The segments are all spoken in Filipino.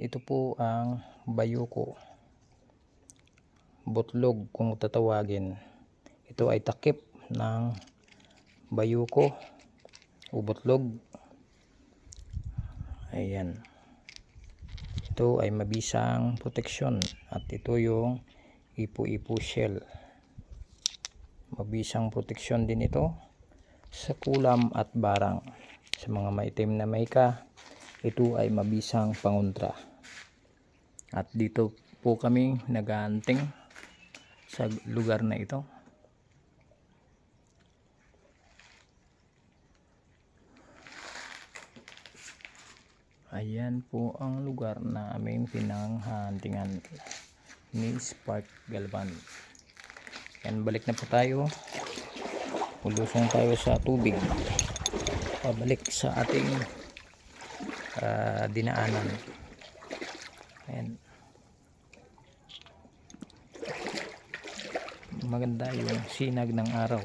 Ito po ang bayuko. Butlog kung tatawagin. Ito ay takip ng bayuko o butlog. Ayan. Ito ay mabisang proteksyon at ito yung ipo-ipo shell. Mabisang proteksyon din ito sa kulam at barang. Sa mga maitim na maika, ito ay mabisang pangontra. At dito po kami nag-aanting sa lugar na ito. Ayan po ang lugar na aming pinanghantingan ni Spark Galvan. Yan, balik na po tayo. Ulusong tayo sa tubig. Pabalik sa ating ah, dinaanan. Ayan. Maganda yung sinag ng araw.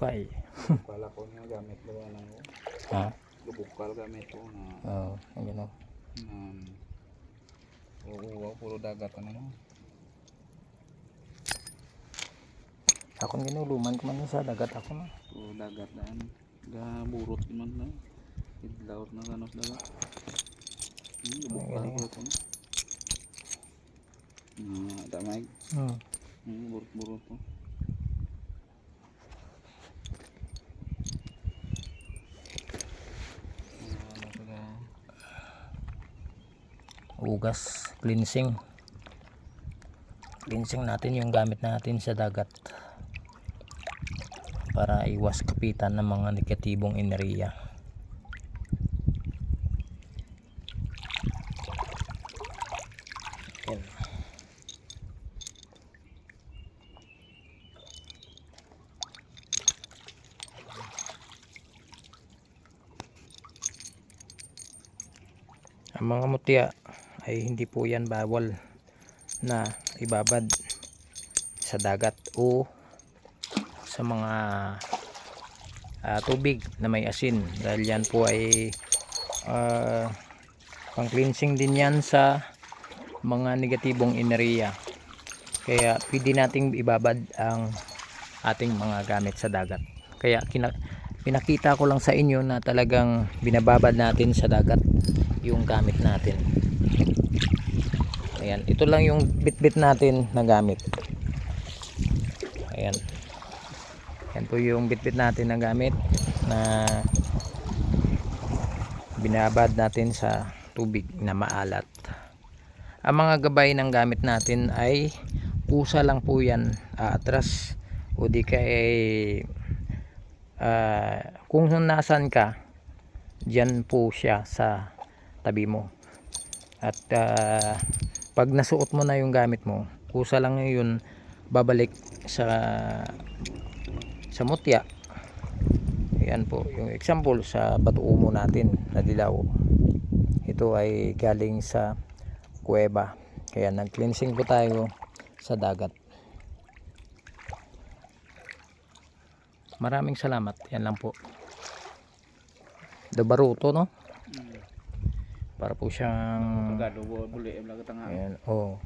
Kukay. Pala ko nga gamit ko ng Ha? lubukal gamit ko na Oo, oh, ano. um, oo, puro dagat ano no. Ako ginuluman ko man sa dagat ako na. Puro dagat daan. Ga burot man na. Idlaw na kanos dagat. Hmm, lubukal ko ko. Ah, damay. Hmm. Hmm, burot-burot ko. Ah, Ugas, cleansing. Cleansing natin yung gamit natin sa dagat. Para iwas kapitan ng mga negatibong enerhiya. Ang mga mutya ay hindi po yan bawal na ibabad sa dagat o sa mga ah, tubig na may asin. Dahil yan po ay ah, pang cleansing din yan sa mga negatibong enerhiya. Kaya pwede nating ibabad ang ating mga gamit sa dagat. Kaya kina, pinakita ko lang sa inyo na talagang binababad natin sa dagat yung gamit natin ayan ito lang yung bitbit natin na gamit. Ayan. Yan po yung bitbit natin na gamit na binabad natin sa tubig na maalat. Ang mga gabay ng gamit natin ay kusa lang po yan aatras. O di kay ah, kung nasan ka dyan po siya sa tabi mo. At ah, pag nasuot mo na yung gamit mo kusa lang yun babalik sa sa mutya. Yan po yung example sa bato umo natin na dilaw. Ito ay galing sa kuweba. Kaya nag cleansing po tayo sa dagat. Maraming salamat. Yan lang po. Dabaruto no? Hmm. Para po siyang Pagado bo buli lang tanga. ayan oh.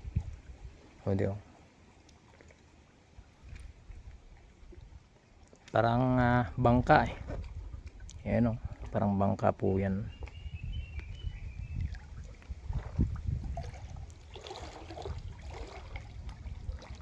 Oh. Parang ah, bangka eh. Ayan oh. Parang bangka po yan